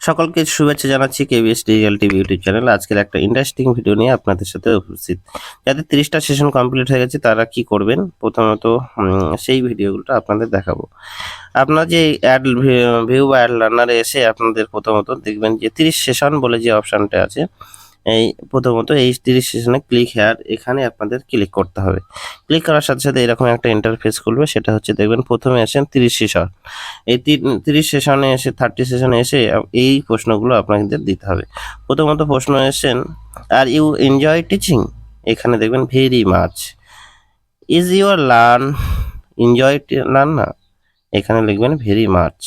সকলকে শুভেচ্ছা জানাচ্ছি KBS digital TV YouTube channel আজকের একটা ইন্টারেস্টিং ভিডিও নিয়ে আপনাদের সাথে উপস্থিত। যাদের তিরিশটা সেশন কমপ্লিট হয়ে গেছে, তারা কি করবেন? প্রথমত সেই ভিডিওগুলো আপনাদের দেখাবো। আপনার যে অ্যাড ভিউ বা অ্যাড লার্নারে এসে আপনাদের প্রথমত দেখবেন যে তিরিশ সেশন বলে যে অপশানটা আছে এই প্রথমত এই তিরিশ সেশনে ক্লিক হেয়ার এখানে আপনাদের ক্লিক করতে হবে। ক্লিক করার সাথে সাথে এরকম একটা ইন্টারফেস খুলবে, সেটা হচ্ছে দেখবেন প্রথমে আসেন তিরিশ সেশন। এই তিরিশ সেশনে এসে থার্টি সেশনে এসে এই প্রশ্নগুলো আপনাদের দিতে হবে। প্রথমত প্রশ্ন এসেন আর ইউ এনজয় টিচিং এখানে দেখবেন very much is your learn enjoy learn না, এখানে লিখবেন ভেরি মাচ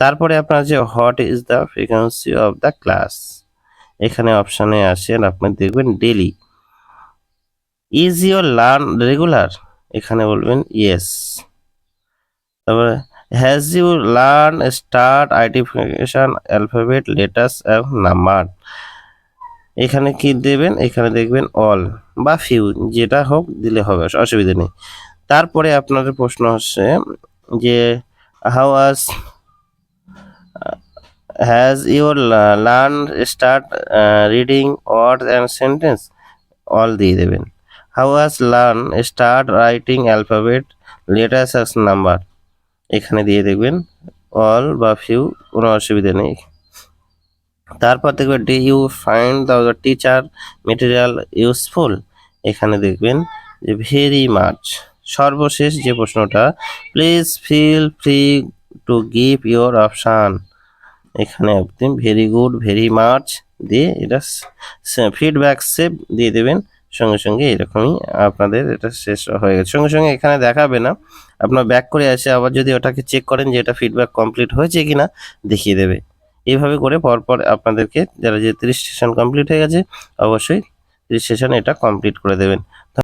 তারপরে আপনার যে what is the frequency of the class এখানে অপশানে আসেন আপনি দেখবেন daily is your learn regular এখানে বলবেন ইয়েস তারপরে has you learn start identification alphabet letters এবং নাম্বার এখানে কি দেবেন? এখানে দেখবেন অল বা ফিউ যেটা হোক দিলে হবে, অসুবিধা নেই। তারপরে আপনাদের প্রশ্ন হচ্ছে যে how as has your learn start reading word and sentence all দিয়ে দেবেন how as learn start writing alphabet letters as number এখানে দিয়ে দেখবেন অল বা ফিউ কোনো অসুবিধা নেই। তারপর দেখবেন did you find the teacher material useful এখানে দেখবেন যে ভেরি মাচ সর্বশেষ যে প্রশ্নটা please feel free to give your option এখানে আপনি ভেরি গুড ভেরি মাচ দিয়ে এটা ফিডব্যাক সেভ দিয়ে দেবেন। সঙ্গে সঙ্গে এরকমই আপনাদের এটা শেষ হয়ে গেছে। সঙ্গে সঙ্গে এখানে দেখাবে না। আপনার ব্যাক করে আসে আবার যদি ওটাকে চেক করেন যে এটা ফিডব্যাক কমপ্লিট হয়েছে কিনা, দেখিয়ে দেবে। এইভাবে করে পরপর আপনাদেরকে যারা যে তিরিশ সেশন কমপ্লিট হয়ে গেছে, অবশ্যই তিরিশ সেশন এটা কমপ্লিট করে দেবেন।